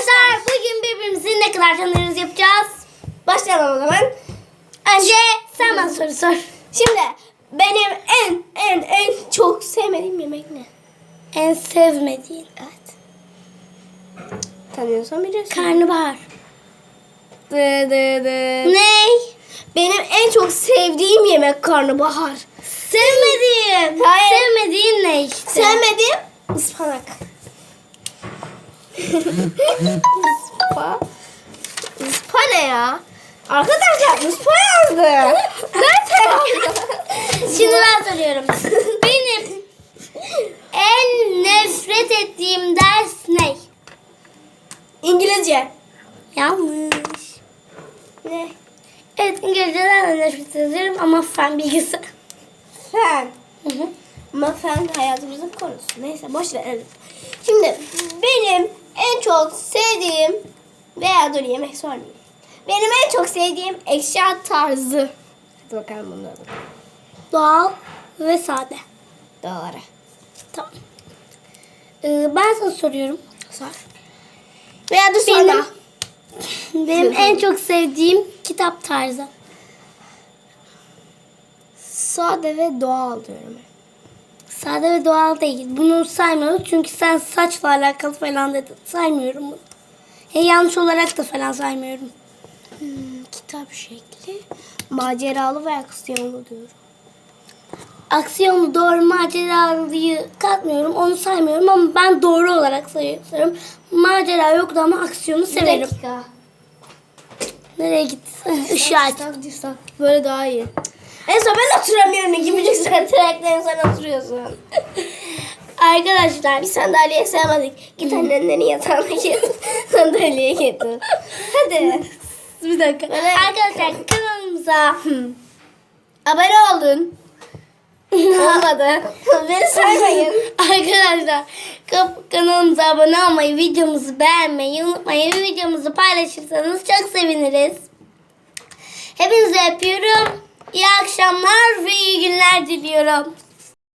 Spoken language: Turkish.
Arkadaşlar bugün birbirimizi ne kadar tanıyoruz yapacağız. Başlayalım o zaman. Önce sen bana soru sor. Şimdi benim en en en çok sevmediğim yemek ne? En sevmediğin. Evet. Tanıyorsan biliyorsun. Karnabahar. Dı dı dı. Ney? Benim en çok sevdiğim yemek karnabahar. Sevmediğin. Hayır. Sevmediğin ne işte? Sevmediğim ıspanak. Ispa. Ispa ne ya? Arkadaşlar ıspa yazdı. Nerede yazdı? Şimdi ben soruyorum. Benim en nefret ettiğim ders ne? İngilizce. Yanlış. Ne? Evet İngilizceden de nefret ederim ama fen bilgisi. Fen. Hı hı. Ama fen hayatımızın konusu. Neyse boş verelim. Şimdi çok sevdiğim veya dur yemek sormayayım. Benim en çok sevdiğim eşya tarzı. Hadi bakalım bunları. Doğal ve sade. Doğru. Tamam. Ee, ben sana soruyorum. Sor. Veya dur Benim, sonra. benim en çok sevdiğim kitap tarzı. Sade ve doğal diyorum. Sade ve doğal değil. Bunu saymıyoruz çünkü sen saçla alakalı falan dedin. Saymıyorum bunu. Ya yanlış olarak da falan saymıyorum. Hmm, kitap şekli. Maceralı ve aksiyonlu diyorum. Aksiyonlu doğru maceralıyı katmıyorum. Onu saymıyorum ama ben doğru olarak sayıyorum. Macera yoktu ama aksiyonu severim. dakika. Nereye gittin? Işığı aç. Stop, stop, stop. Böyle daha iyi. En son ben oturamıyorum. İki ayaklarım sen oturuyorsun. Arkadaşlar Bir sandalye sevmedik. Git annenlerin yatağına git. Sandalyeye getir. Hadi. bir dakika. Böyle- Arkadaşlar kanalımıza Abone oldun. Olmadı. Beni saymayın. Arkadaşlar kanalımıza abone olmayı, videomuzu beğenmeyi unutmayın. Videomuzu paylaşırsanız çok seviniriz. Hepinizi öpüyorum. İyi akşamlar ve iyi günler diliyorum.